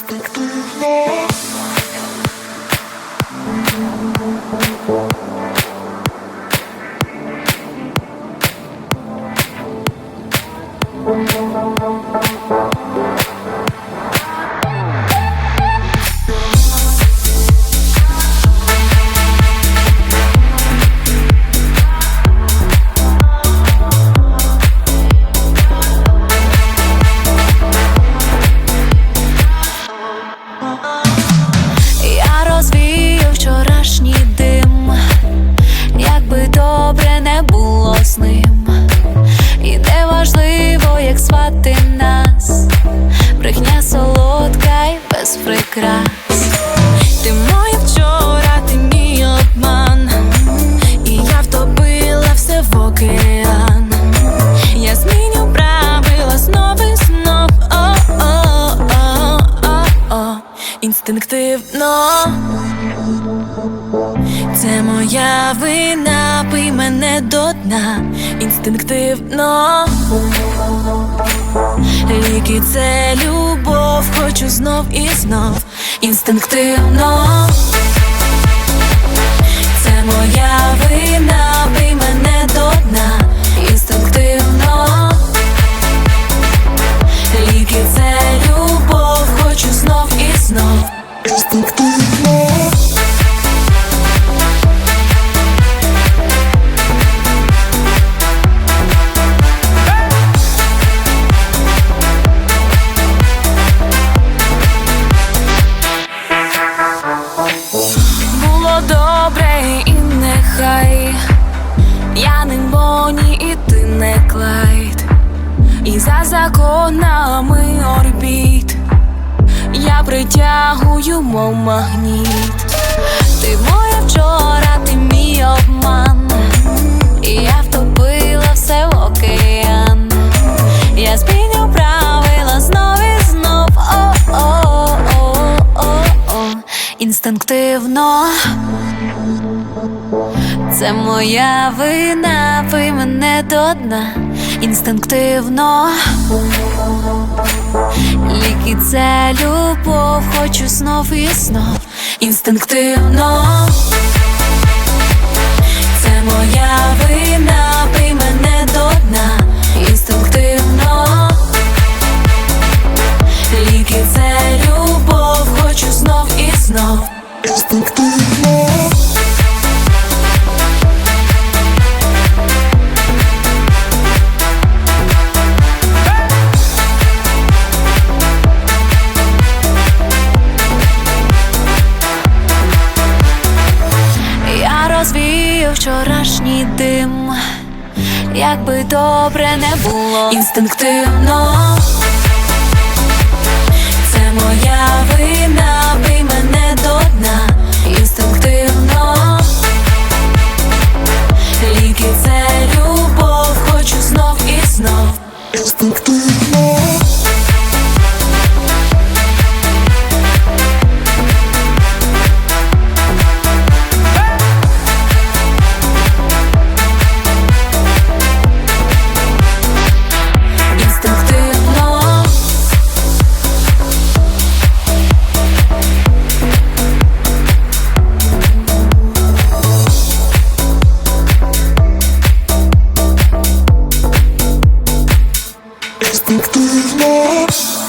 Я з і не важливо, як звати нас, брехня солодка й без прикрас. Ти моє вчора, ти мій обман, і я втопила все в океан. Я зміню правила знов і знов. О-о-о-о-о Інстинктивно це моя вина, пий мене до дна. Інстинктивно Ліки це любов, хочу знов і знов. Інстинктивно притягую, мов магніт. Ти моя вчора, ти мій обман, і я втопила все в океан. Я зміню правила знов і знов. О-о-о-о-о Інстинктивно це моя вина, ви мене до дна інстинктивно. Ліки це любов, знов і знов. Інстинктивно. Це моя вина, пий мене до дна інстинктивно. Ліки це любов, хочу знов і знов. Інстинктивно. вчорашній дим, якби добре не було інстинктивно. Це моя вина, бий мене до дна, інстинктивно. Ліки це любов, хочу знов і знов. Інстинктивно house.